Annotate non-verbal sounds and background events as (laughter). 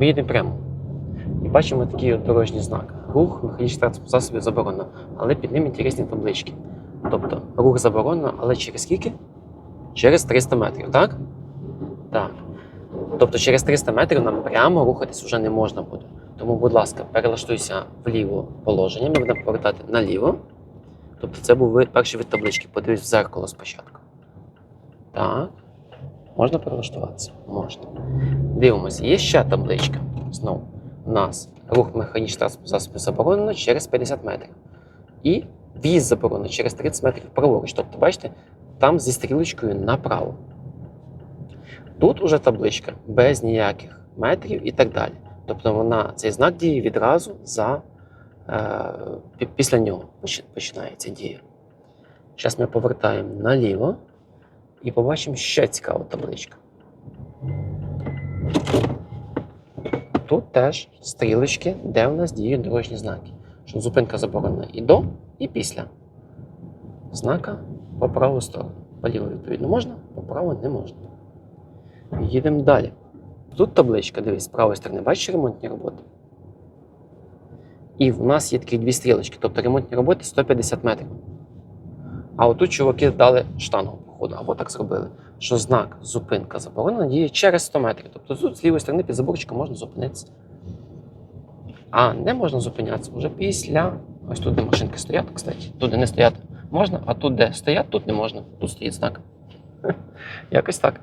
Ми їдемо прямо. І бачимо такий от дорожній знак. Рух механічних транспортних засобів заборонено, але під ним інтересні таблички. Тобто рух заборонено, але через скільки? Через 300 метрів, так? Так. Тобто через 300 метрів нам прямо рухатись вже не можна буде. Тому, будь ласка, перелаштуйся в ліве положення, ми будемо повертати наліво. Тобто це був перший від таблички. Подивись в зеркало спочатку. Так. Можна перелаштуватися? Можна. Дивимося, є ще табличка. Знову. У нас рух механічних засобів заборонено через 50 метрів. І в'їзд заборонено через 30 метрів праворуч. Тобто, бачите, там зі стрілочкою направо. Тут уже табличка без ніяких метрів і так далі. Тобто вона, цей знак діє відразу за, е, після нього починається дія. Зараз ми повертаємо наліво і побачимо ще цікаву табличку. Тут теж стрілочки, де в нас діють дорожні знаки. Що зупинка заборонена і до, і після. Знака по праву сторону. По ліву, відповідно, можна, по праву не можна. Їдемо далі. Тут табличка, дивись, з правої сторони, бачиш ремонтні роботи? І в нас є такі дві стрілочки, тобто ремонтні роботи 150 метрів. А отут чуваки дали штангу, походу, або так зробили, що знак зупинка заборонена діє через 100 метрів. Тобто тут з лівої сторони під заборчиком можна зупинитися. А не можна зупинятися вже після. Ось тут, де машинки стоять, кстати. Тут, не стоять, можна, а тут, де стоять, тут не можна. Тут стоїть знак. (laughs) Якось так.